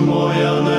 моя не.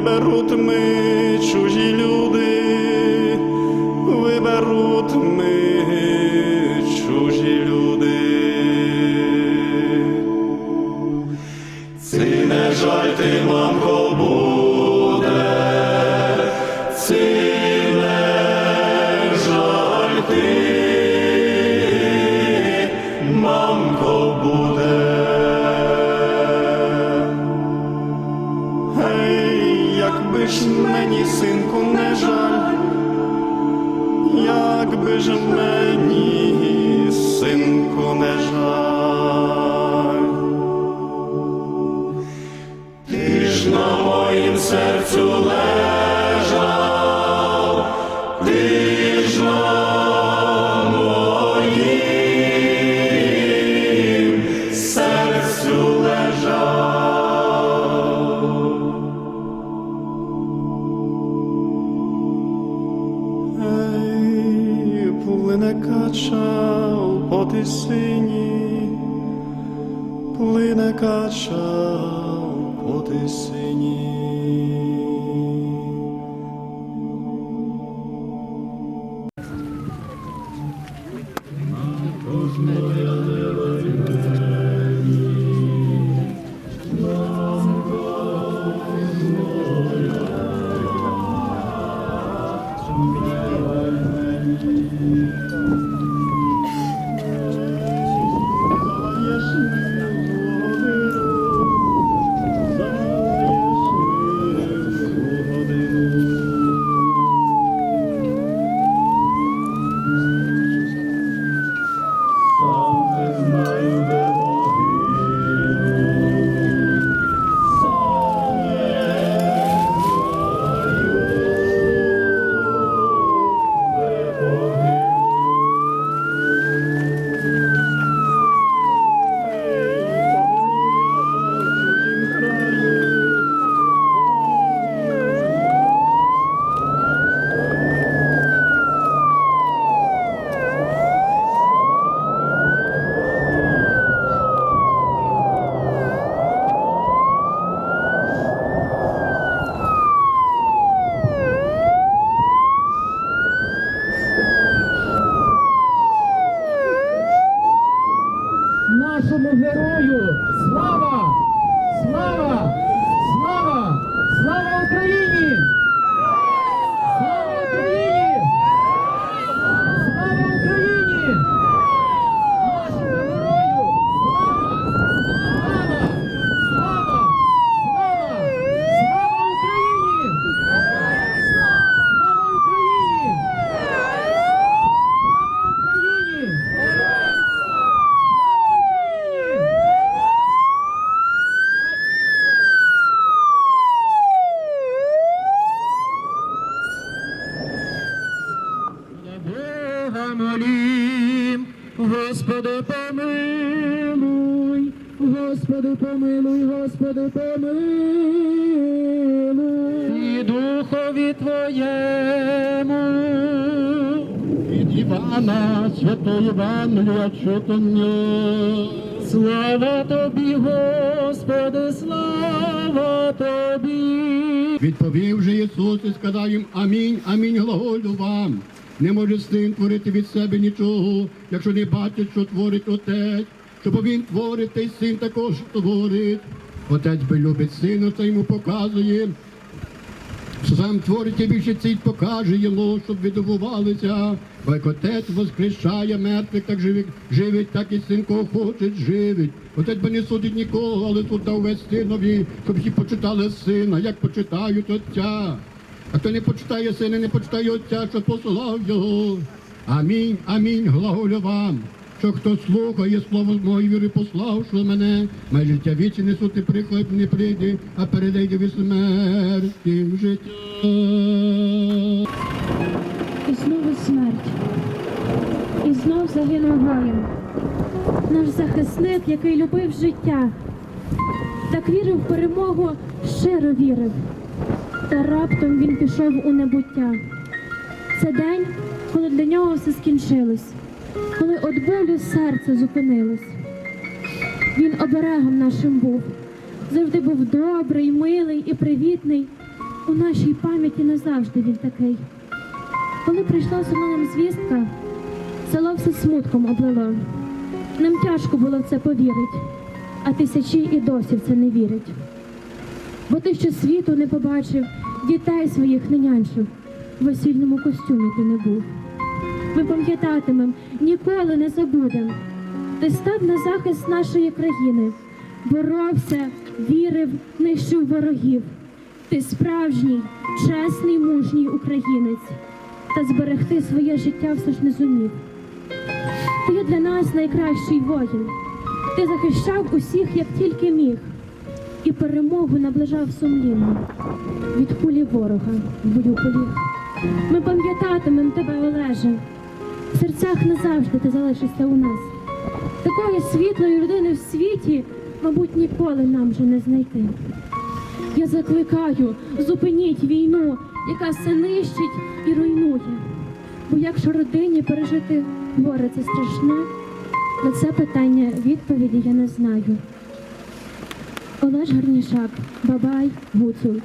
беруть ми чужі люди. герою! Слава! Слава! Слава! Слава Україні! Слава Україні! Бога молім, Господи помилуй, Господи помилуй, Господи помилуй, і духові Твоєму. Від Івана, святої Івана, читання. Слава тобі, Господи, слава тобі. Відповів же Ісус і сказав їм Амінь, амінь, глаголю вам. Не може син творити від себе нічого, якщо не бачить, що творить отець. Щоб він творить, та й син також творить. Отець би любить сина, це йому показує. Що Сам творить і більше цей покаже йому, щоб видобувалися. Бо як отець воскрешає мертвих, так живить, живить, так і син кого хоче, живить. Отець би не судить нікого, але тут дав весь синові, щоб всі почитали сина, як почитають отця. А хто не почитає сина, не почитає отця, що послав його. Амінь, амінь, глаголю вам. Що хто слухає слово моєї віри пославши мене, має життя вічне несуть і приклад не прийде, а передайде від смерті в життя. І знову смерть. І знов загинув воїн. Наш захисник, який любив життя, так вірив в перемогу, щиро вірив. Та раптом він пішов у небуття. Це день, коли для нього все скінчилось, коли от болю серце зупинилось. Він оберегом нашим був, завжди був добрий, милий і привітний. У нашій пам'яті назавжди він такий. Коли прийшла нам звістка, село все смутком облило. Нам тяжко було в це повірити, а тисячі і досі в це не вірять. Бо ти ще світу не побачив, дітей своїх не нянчив, в весільному костюмі ти не був. Ми пам'ятатимем, ніколи не забудем. Ти став на захист нашої країни, боровся, вірив, нищив ворогів. Ти справжній, чесний, мужній українець, та зберегти своє життя все ж не зумів. Ти для нас найкращий воїн. Ти захищав усіх, як тільки міг, і перемогу наближав сумлінно від кулі ворога в бою. Ми пам'ятатимем тебе, Олеже. В серцях назавжди ти залишишся у нас. Такої світлої людини в світі, мабуть, ніколи нам вже не знайти. Я закликаю, зупиніть війну, яка все нищить і руйнує. Бо якщо родині пережити горе це страшне, на це питання відповіді я не знаю. Олеж Гарнішак, Бабай, Гуцул.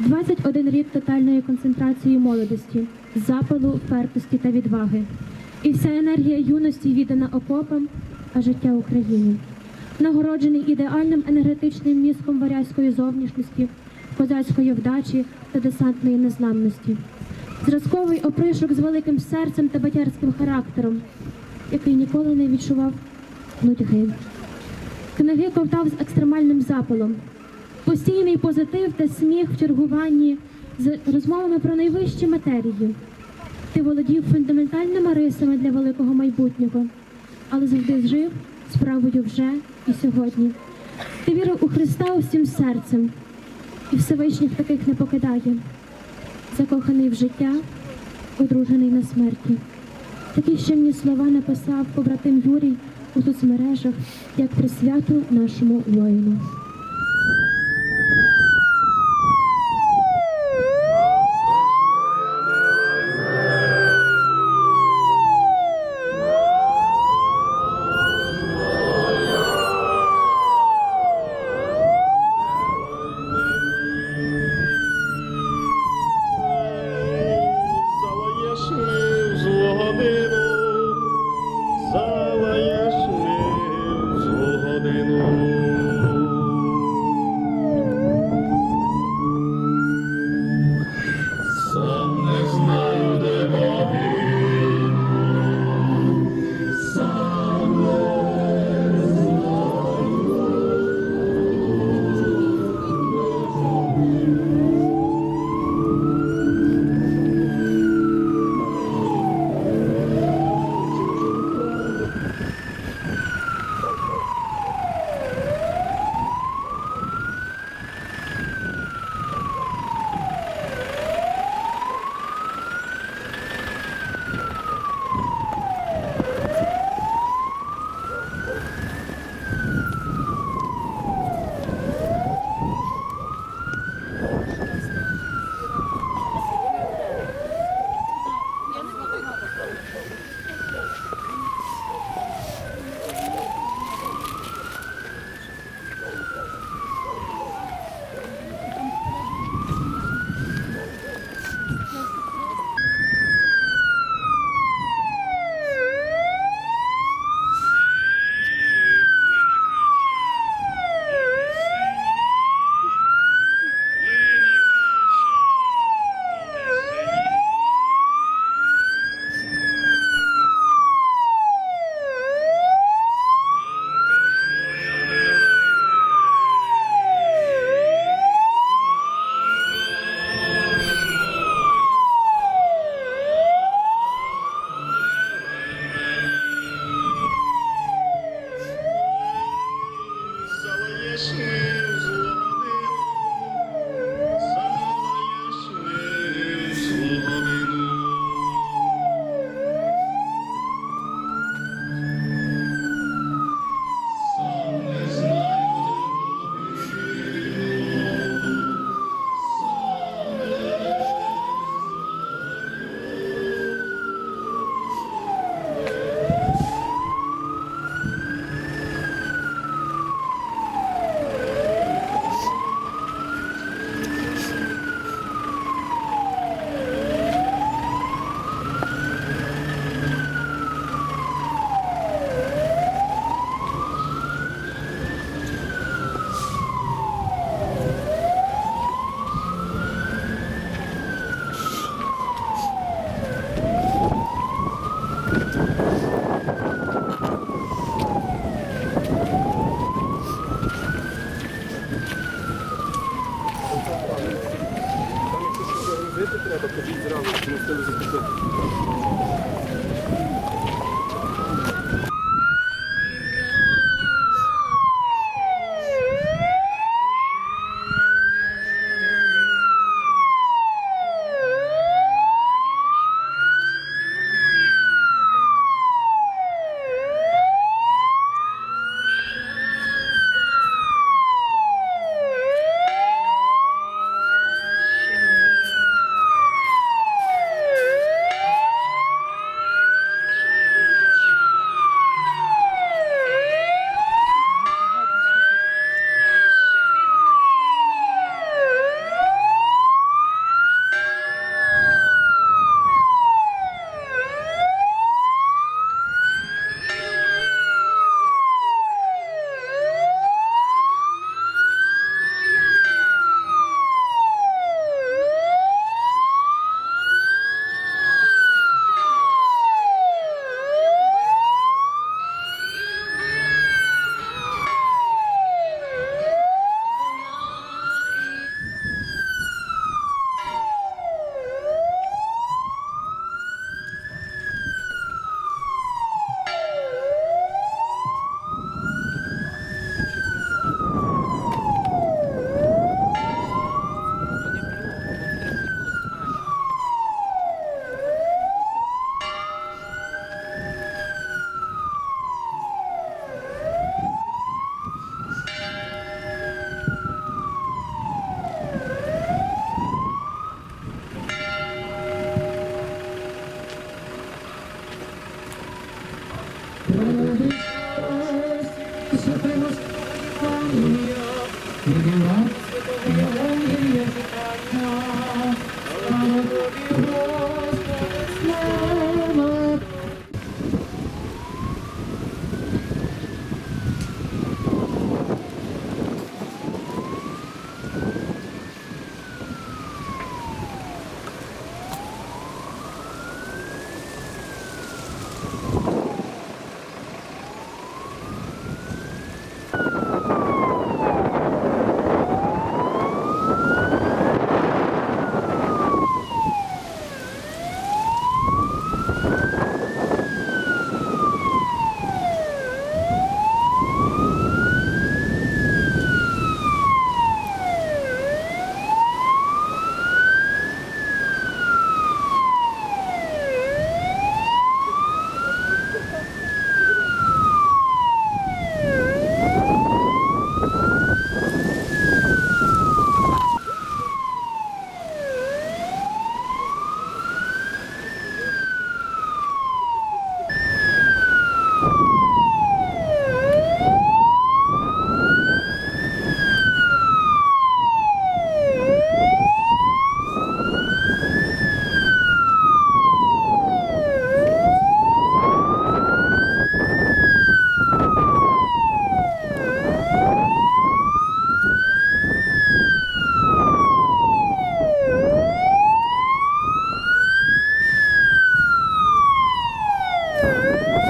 21 рік тотальної концентрації молодості, запалу, впертості та відваги. І вся енергія юності віддана окопам, а життя Україні нагороджений ідеальним енергетичним мізком варязької зовнішності, козацької вдачі та десантної незламності. Зразковий опришок з великим серцем та батярським характером, який ніколи не відчував нудьги. Книги ковтав з екстремальним запалом, постійний позитив та сміх в чергуванні з розмовами про найвищі матерії. Ти володів фундаментальними рисами для великого майбутнього, але завжди жив справою вже і сьогодні. Ти вірив у Христа усім серцем, і Всевишніх таких не покидає. Закоханий в життя, одружений на смерті. Такі щемні слова написав побратим Юрій у соцмережах як присвяту нашому воїну.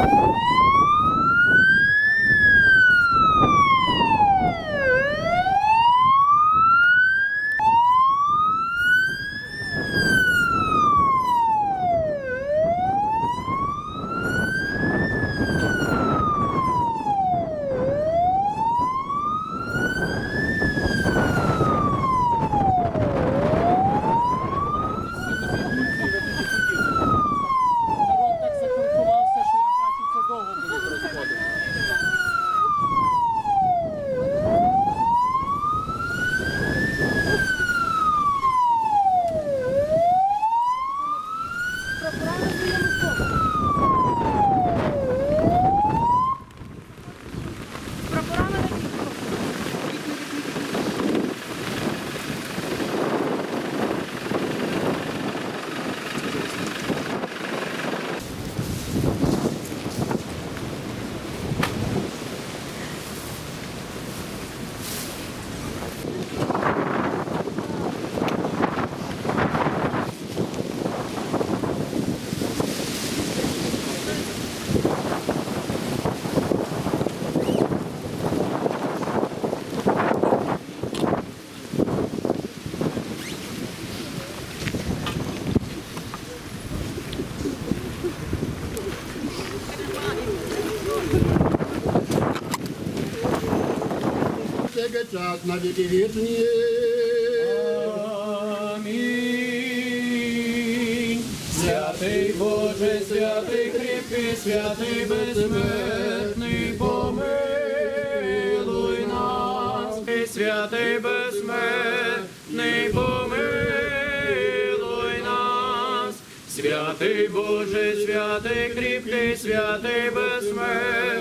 Música час на віки вічні. Амінь. Святий Боже, святий кріпкий, святий безсмертний, помилуй нас. І Святий безсмертний, помилуй нас. Святий Боже, святий кріпкий, святий безсмертний,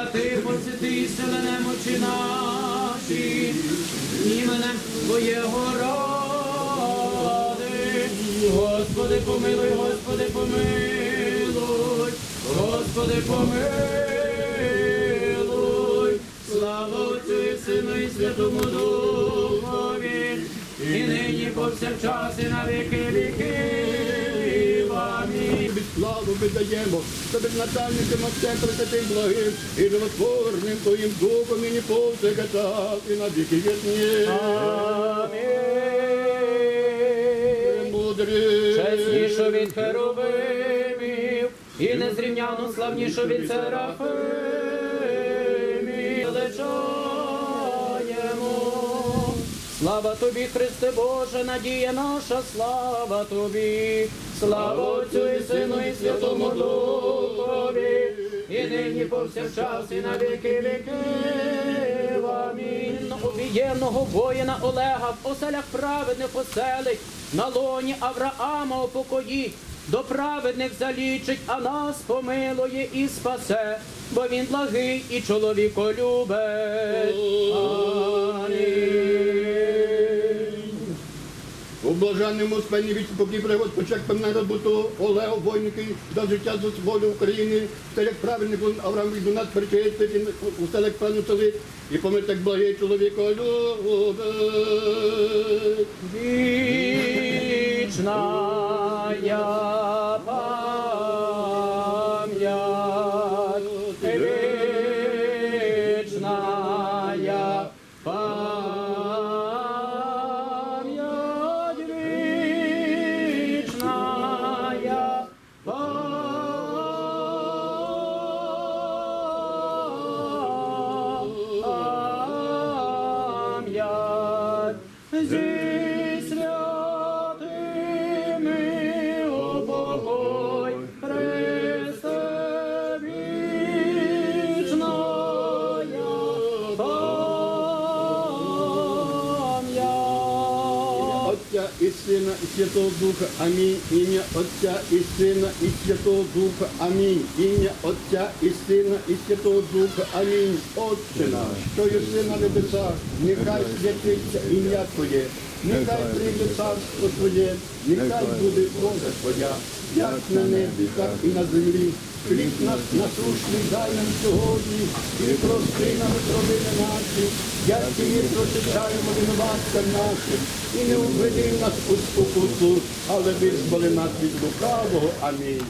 нас. Святий посвятий селенем очі наші, іменем Твоєго ради. Господи, помилуй, Господи, помилуй, Господи, помилуй. Слава Отцю і Сину і Святому Духові, і нині повсякчас і на віки віків. Славу видаємо, тобі начальникам отцем пресвятим благим і животворним Твоїм духом і не повсякчас і на віки вічні. Амінь. Мудрий. Чеснішу від херовимів і незрівняно славнішу від серафимів. Величаємо. Слава тобі, Христе Боже, надія наша, слава тобі, слава Отцю і Сину і Святому Духові, і нині повсякчас і на віки віків. Амінь. Обієнного воїна Олега в оселях праведних оселить, на лоні Авраама упокоїть, до праведних залічить, а нас помилує і спасе, бо він благий і чоловіколюбець. Амінь. У блаженному спині від спокій пригод почек певне роботу Олег Войники за життя за волю України. все як правильний був Авраам від нас причаїти, усе як правильно цели, і помер так благий чоловіка любить. Вічная пам'ять, Святого Духа. Амінь. Ім'я Отця і Сина, і Святого Духа. Амінь. Ім'я Отця і Сина, і Святого Духа. Амінь. Отче наш, що єси на небесах, нехай святиться ім'я Твоє, нехай прийде царство Твоє, нехай буде воля Твоя, як на небі, так і на землі. Хліб нас насушний дай нам сьогодні, і прости нам провини наші, як і ми прочитаємо винуватцям нашим, і не уведи нас у спокусу, але визволи нас від лукавого. Амінь.